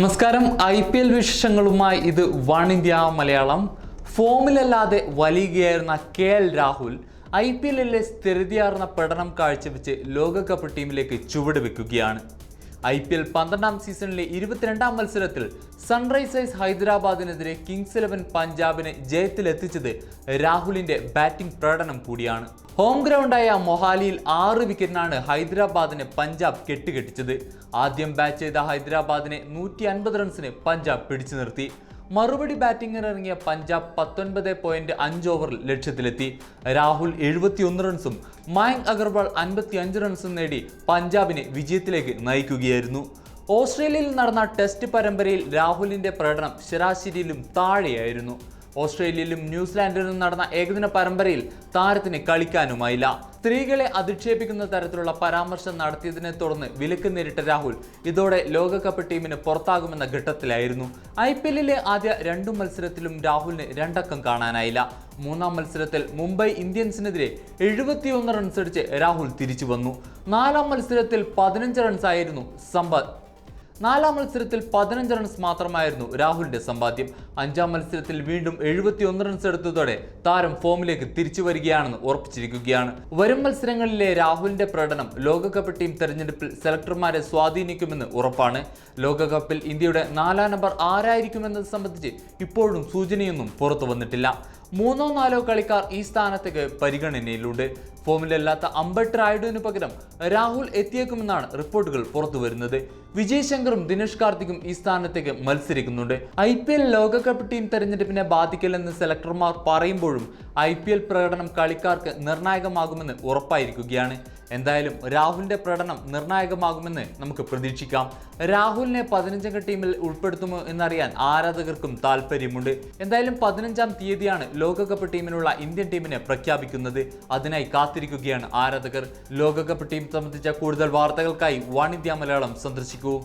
നമസ്കാരം. I P L വിശേഷങ്ങളുമായി ഇത് വൺ ഇന്ത്യ മലയാളം. ഫോമിലല്ലാതെ വലിയുകയായിരുന്ന K L Rahul I P എല്ലിലെ സ്ഥിരതയാർന്ന പഠനം കാഴ്ചവെച്ച് ലോകകപ്പ് ടീമിലേക്ക് ചുവട് വെക്കുകയാണ്. ഐ പി എൽ പന്ത്രണ്ടാം സീസണിലെ ഇരുപത്തിരണ്ടാം മത്സരത്തിൽ സൺറൈസേഴ്സ് ഹൈദരാബാദിനെതിരെ കിങ്സ് ഇലവൻ പഞ്ചാബിനെ ജയത്തിലെത്തിച്ചത് രാഹുലിന്റെ ബാറ്റിംഗ് പ്രകടനം കൂടിയാണ്. ഹോം ഗ്രൗണ്ടായ മൊഹാലിയിൽ ആറ് വിക്കറ്റിനാണ് ഹൈദരാബാദിനെ പഞ്ചാബ് കെട്ടുകെട്ടിച്ചത്. ആദ്യം ബാറ്റ് ചെയ്ത ഹൈദരാബാദിനെ നൂറ്റി അൻപത് റൺസിന് പഞ്ചാബ് പിടിച്ചു നിർത്തി. മറുപടി ബാറ്റിംഗിന് ഇറങ്ങിയ പഞ്ചാബ് പത്തൊൻപത് പോയിന്റ് അഞ്ച് ഓവറിൽ ലക്ഷ്യത്തിലെത്തി. രാഹുൽ എഴുപത്തിയൊന്ന് റൺസും മയങ്ക് അഗർവാൾ അൻപത്തി അഞ്ച് റൺസും നേടി പഞ്ചാബിനെ വിജയത്തിലേക്ക് നയിക്കുകയായിരുന്നു. ഓസ്ട്രേലിയയിൽ നടന്ന ടെസ്റ്റ് പരമ്പരയിൽ രാഹുലിന്റെ പ്രകടനം ശരാശരിയിലും താഴെയായിരുന്നു. ഓസ്ട്രേലിയയിലും ന്യൂസിലാൻഡിലും നടന്ന ഏകദിന പരമ്പരയിൽ താരത്തിന് കളിക്കാനുമായില്ല. സ്ത്രീകളെ അധിക്ഷേപിക്കുന്ന തരത്തിലുള്ള പരാമർശം നടത്തിയതിനെ തുടർന്ന് വിലക്ക് നേരിട്ട രാഹുൽ ഇതോടെ ലോകകപ്പ് ടീമിന് പുറത്താകുമെന്ന ഘട്ടത്തിലായിരുന്നു. ഐ പി എല്ലിലെ ആദ്യ രണ്ടു മത്സരത്തിലും രാഹുലിന് രണ്ടക്കം കാണാനായില്ല. മൂന്നാം മത്സരത്തിൽ മുംബൈ ഇന്ത്യൻസിനെതിരെ എഴുപത്തിയൊന്ന് റൺസ് അടിച്ച് രാഹുൽ തിരിച്ചു വന്നു. നാലാം മത്സരത്തിൽ പതിനഞ്ച് റൺസായിരുന്നു സമ്പത്ത്. നാലാം മത്സരത്തിൽ പതിനഞ്ച് റൺസ് മാത്രമായിരുന്നു രാഹുലിന്റെ സമ്പാദ്യം. അഞ്ചാം മത്സരത്തിൽ വീണ്ടും എഴുപത്തിയൊന്ന് റൺസ് എടുത്തതോടെ താരം ഫോമിലേക്ക് തിരിച്ചു വരികയാണെന്ന് ഉറപ്പിച്ചിരിക്കുകയാണ്. വരും മത്സരങ്ങളിലെ രാഹുലിന്റെ പ്രകടനം ലോകകപ്പ് ടീം തെരഞ്ഞെടുപ്പിൽ സെലക്ടർമാരെ സ്വാധീനിക്കുമെന്ന് ഉറപ്പാണ്. ലോകകപ്പിൽ ഇന്ത്യയുടെ നാലാം നമ്പർ ആരായിരിക്കുമെന്നത് സംബന്ധിച്ച് ഇപ്പോഴും സൂചനയൊന്നും പുറത്തു വന്നിട്ടില്ല മൂന്നോ നാലോ കളിക്കാർ ഈ സ്ഥാനത്തേക്ക് പരിഗണനയിലുണ്ട്. ഫോമിലല്ലാത്ത അമ്പട്ട് റായിഡുവിന് പകരം രാഹുൽ എത്തിയേക്കുമെന്നാണ് റിപ്പോർട്ടുകൾ പുറത്തു വരുന്നത് വിജയ് ശങ്കറും ദിനേഷ് കാർത്തിക്കും ഈ സ്ഥാനത്തേക്ക് മത്സരിക്കുന്നുണ്ട്. ഐ പി എൽ ലോകകപ്പ് ടീം തെരഞ്ഞെടുപ്പിനെ ബാധിക്കില്ലെന്ന് സെലക്ടർമാർ പറയുമ്പോഴും ഐ പ്രകടനം കളിക്കാർക്ക് നിർണായകമാകുമെന്ന് ഉറപ്പായിരിക്കുകയാണ്. എന്തായാലും രാഹുലിന്റെ പ്രകടനം നിർണായകമാകുമെന്ന് നമുക്ക് പ്രതീക്ഷിക്കാം. രാഹുലിനെ പതിനഞ്ചംഗ ടീമിൽ ഉൾപ്പെടുത്തുമോ എന്നറിയാൻ ആരാധകർക്കും താല്പര്യമുണ്ട് എന്തായാലും പതിനഞ്ചാം തീയതിയാണ് ലോകകപ്പ് ടീമിനുള്ള ഇന്ത്യൻ ടീമിനെ പ്രഖ്യാപിക്കുന്നത്. അതിനായി കാത്തിരിക്കുകയാണ് ആരാധകർ. ലോകകപ്പ് ടീം സംബന്ധിച്ച കൂടുതൽ വാർത്തകൾക്കായി ഇന്ത്യ മലയാളം സന്ദർശിക്കൂ.